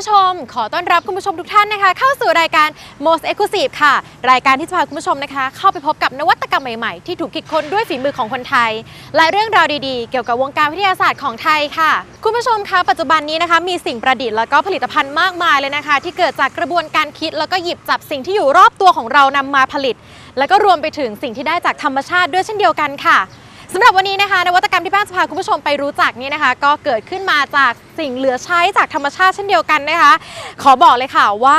ผู้ชม ขอต้อนรับคุณผู้ชมทุกท่านนะคะ เข้าสู่รายการ Most Exclusive ค่ะ รายการที่จะพาคุณผู้ชมนะคะ เข้าไปพบกับนวัตกรรมใหม่ๆ ที่ถูกคิดค้นด้วยฝีมือของคนไทย และเรื่องราวดีๆ เกี่ยวกับวงการวิทยาศาสตร์ของไทยค่ะ คุณผู้ชมคะปัจจุบันนี้นะคะ มีสิ่งประดิษฐ์แล้วก็ผลิตภัณฑ์มากมายเลยนะคะ ที่เกิดจากกระบวนการคิดแล้วก็หยิบจับสิ่งที่อยู่รอบตัวของเรานำมาผลิต แล้วก็รวมไปถึงสิ่งที่ได้จากธรรมชาติด้วยเช่นเดียวกันค่ะ สำหรับวันนี้นะคะนวัตกรรมที่ป้งจะพาคุณผู้ชมไปรู้จักนี่นะคะ ก็เกิดขึ้นมาจากสิ่งเหลือใช้จากธรรมชาติเช่นเดียวกันนะคะ ขอบอกเลยค่ะว่า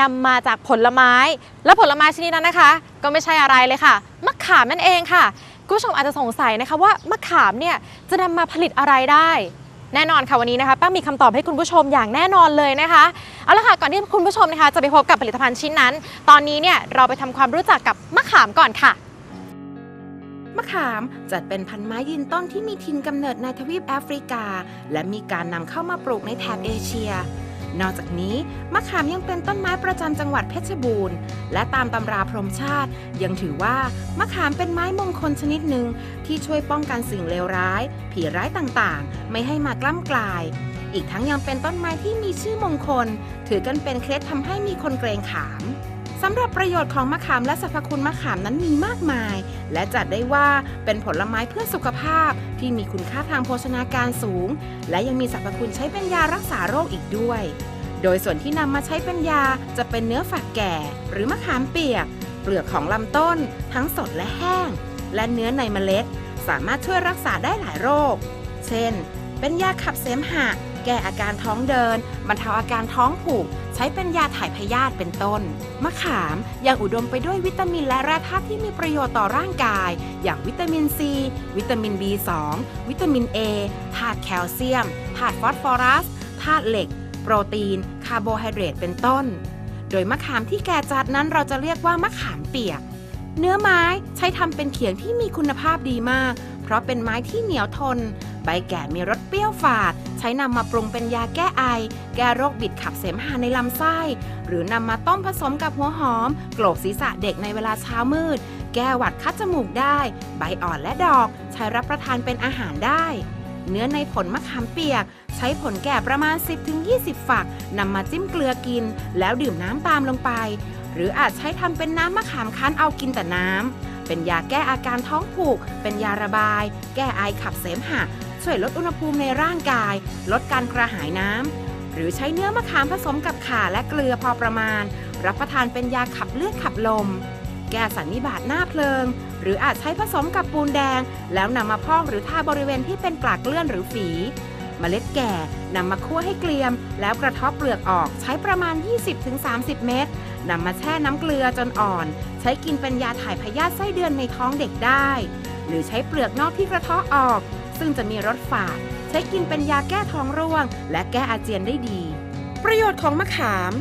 นำมาจากผลไม้ และผลไม้ชนิดนั้นนะคะ ก็ไม่ใช่อะไรเลยค่ะมะขามนั่นเองค่ะคุณผู้ชมอาจจะสงสัยนะคะว่ามะขามเนี่ยจะนำมาผลิตอะไรได้แน่นอนค่ะวันนี้นะคะป้งมีคำตอบให้คุณผู้ชมอย่างแน่นอนเลยนะคะเอาละค่ะก่อนที่คุณผู้ชมนะคะ จะไปพบกับผลิตภัณฑ์ชิ้นนั้น ตอนนี้เนี่ยเราไปทำความรู้จักกับมะขามก่อนค่ะ มะขามจัดเป็นพันไม้ยืนต้นที่มีถิ่นกำเนิดในทวีปแอฟริกา และมีการนำเข้ามาปลูกในแถบเอเชีย นอกจากนี้มะขามยังเป็นต้นไม้ประจำจังหวัดเพชรบูรณ์ และตามตำราพรหมชาติ ยังถือว่ามะขามเป็นไม้มงคลชนิดหนึ่งที่ช่วยป้องกันสิ่งเลวร้าย ผีร้ายต่างๆ ไม่ให้มากล้ำกลาย อีกทั้งยังเป็นต้นไม้ที่มีชื่อมงคล ถือกันเป็นเคล็ดทำให้มีคนเกรงขาม สำหรับประโยชน์ของมะขามและสรรพคุณมะขามนั้นมีมากมาย และจัดได้ว่าเป็นผลไม้เพื่อสุขภาพที่มีคุณค่าทางโภชนาการสูง และยังมีสรรพคุณใช้เป็นยารักษาโรคอีกด้วย โดยส่วนที่นำมาใช้เป็นยาจะเป็นเนื้อฝักแก่ หรือมะขามเปียก เปลือกของลำต้น ทั้งสดและแห้ง และเนื้อในเมล็ด สามารถช่วยรักษาได้หลายโรค เช่น เป็นยาขับเสมหะ แก้อาการท้องเดินบรรเทาอาการท้องผูก ช้เป็นยาถ่ายพยาธิเป็นต้น มะขามยังอุดมไปด้วยวิตามินและแร่ธาตุที่มีประโยชน์ต่อร่างกาย อย่างวิตามินซี วิตามิน B2 วิตามิน A ธาตุแคลเซียม ธาตุฟอสฟอรัส ธาตุเหล็ก โปรตีน คาร์โบไฮเดรตเป็นต้น โดยมะขามที่แก่จัดนั้นเราจะเรียกว่ามะขามเปียก เนื้อไม้ใช้ทำเป็นเขียงที่มีคุณภาพดีมาก เพราะเป็นไม้ที่เหนียวทน บแก่มีรสเปรี้ยวฝาด ใช้นำมาปรุงเป็นยาแก้ไอ แก้โรคบิดขับเสมหะในลำไส้ หรือนำมาต้มผสมกับหัวหอม โกลกศีรษะเด็กในเวลาเช้ามืด แก้หวัดคัดจมูกได้ ใบอ่อนและดอก ใช้รับประทานเป็นอาหารได้ เนื้อในผลมะขามเปียก ใช้ผลแก่ประมาณ 10-20 ฝักนำมาจิ้มเกลือกิน แล้วดื่มน้ำตามลงไป หรืออาจใช้ทำเป็นน้ำมะขามคั้นเอากินแต่น้ำเป็นยาแก้อาการท้องผูก เป็นยาระบาย แก้ไอขับเสมหะ ช่วยลดอุณหภูมิในร่างกาย ลดการกระหายน้ำ หรือใช้เนื้อมะขามผสมกับข่าและเกลือพอประมาณ รับประทานเป็นยาขับเลือดขับลม แก้สันนิบาตหน้าเพลิง หรืออาจใช้ผสมกับปูนแดง แล้วนำมาพอกหรือทาบริเวณที่เป็นกลากเลื่อนหรือฝีเมล็ดแก่นำมาคั่วให้เกลียม แล้วกระทบเปลือกออกใช้ประมาณ 20-30 เม็ดนำมาแช่น้ำเกลือจนอ่อน ใช้กินเป็นยาถ่ายพยาธิไส้เดือนในท้องเด็กได้ หรือใช้เปลือกนอกที่กระเทาะออก ซึ่งจะมีรสฝาด ใช้กินเป็นยาแก้ท้องร่วง และแก้อาเจียนได้ดี ประโยชน์ของมะขาม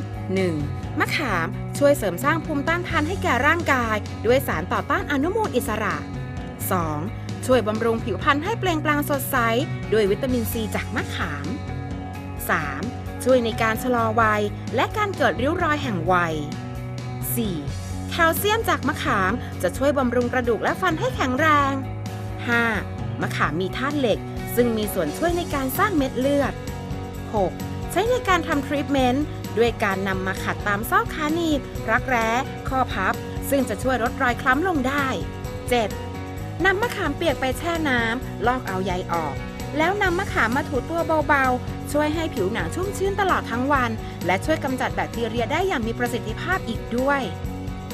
1. มะขามช่วยเสริมสร้างภูมิต้านทานให้แก่ร่างกาย ด้วยสารต่อต้านอนุมูลอิสระ 2. ช่วยบำรุงผิวพรรณให้เปล่งปลั่งสดใส ด้วยวิตามินซีจากมะขาม 3. ช่วยในการชะลอวัย และการเกิดริ้วรอยแห่งวัย 4. แคลเซียมจากมะขามจะช่วยบำรุงกระดูกและฟันให้แข็งแรง 5. มะขามมีธาตุเหล็ก ซึ่งมีส่วนช่วยในการสร้างเม็ดเลือด 6. ใช้ในการทำทรีทเมนต์ด้วยการนำมาขัดตามซอกขาหนีบ รักแร้ ข้อพับ ซึ่งจะช่วยลดรอยคล้ำลงได้ 7. นำมะขามเปียกไปแช่น้ำลอกเอาใยออก แล้วนำมะขามมาถูตัวเบาๆ ช่วยให้ผิวหนังชุ่มชื้นตลอดทั้งวัน และช่วยกำจัดแบคทีเรียได้อย่างมีประสิทธิภาพอีกด้วย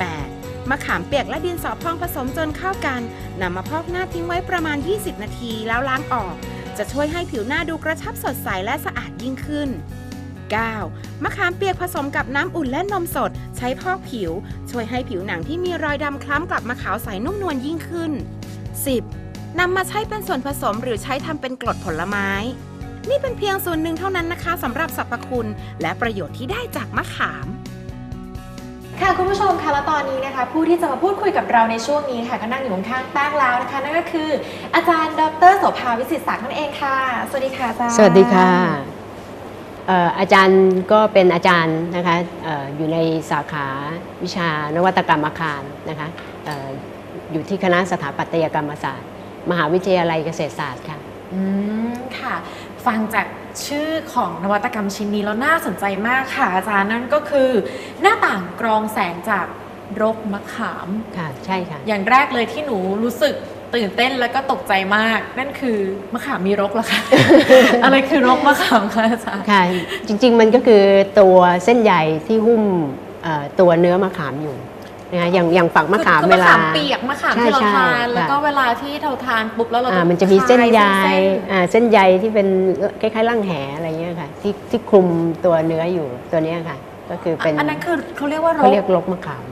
8. มะขามเปียกและดินสอพองผสมจนเข้ากันนำมาพอกหน้าทิ้งไว้ประมาณ 20 นาทีแล้วล้างออก จะช่วยให้ผิวหน้าดูกระชับสดใสและสะอาดยิ่งขึ้น 9. มะขามเปียกผสมกับน้ำอุ่นและนมสด ใช้พอกผิว ช่วยให้ผิวหนังที่มีรอยดำคล้ำกลับมาขาวใสนุ่มนวลยิ่งขึ้น 10. นำมาใช้เป็นส่วนผสมหรือใช้ทำเป็นกรดผลไม้ นี่เป็นเพียงส่วนหนึ่งเท่านั้นนะคะสำหรับสรรพคุณ และประโยชน์ที่ได้จากมะขาม ค่ะคุณผู้ชมคะและตอนนี้นะคะ ผู้ที่จะมาพูดคุยกับเราในช่วงนี้ค่ะก็นั่งอยู่ข้างๆแป้งแล้วนะคะ นั่นก็คือ อาจารย์ดรโสภาวิสิตศักดิ์นั่นเองค่ะ สวัสดีค่ะอาจารย์สวัสดีค่ะเอ่ออาจารย์ก็เป็นอาจารย์นะคะเอ่ออยู่ในสาขาวิชานวัตกรรมอาคารนะคะเอ่ออยู่ที่คณะสถาปัตยกรรมศาสตร์ มหาวิทยาลัยเกษตรศาสตร์ค่ะ อืมค่ะ ฟังจาก ชื่อของนวัตกรรมชิ้นนี้แล้วน่าสนใจมากค่ะอาจารย์นั่นก็คือ หน้าต่างกรองแสงจากรกมะขาม ค่ะ ใช่ค่ะ อย่างแรกเลยที่หนูรู้สึกตื่นเต้นแล้วก็ตกใจมาก นั่นคือมะขามมีรกเหรอคะ อะไรคือรกมะขามคะอาจารย์ค่ะ จริง ๆ มันก็คือตัวเส้นใยที่หุ้มเอ่อตัวเนื้อมะขามอยู่ นะคะอย่างอย่างฝักมะขามคือเวมะลาขามเปียกมะขามใช่ที่เราใช่ทานแล้วก็ค่ะ เวลาที่เราทานปุ๊บแล้วเราอ่าต้องมันจะมีเส้นใยคลายเส้นอ่าเส้นใยที่เป็นคล้ายๆร่างแหอะไรเงี้ยค่ะ ที่ที่คลุมตัวเนื้ออยู่ตัวเนี้ยค่ะ ก็คือเป็นอันนั้นคือเขาเรียกว่ารเขากเรียกลกมะขาม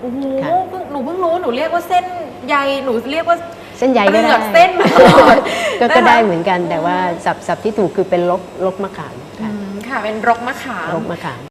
โอ้โหค่ะ เพิ่งหนูเพิ่งรู้หนูเรียกว่าเส้นใยหนูเรียกว่าเส้นใยก็เปลืได้อกเส้นมาตลอดก็นะคะก็ได้เหมือนกันแต่ว่าสับสับที่ถูกคือเป็นลกลกมะขามอืค่ะมค่ะเป็นรกมะขาม ลกมะขาม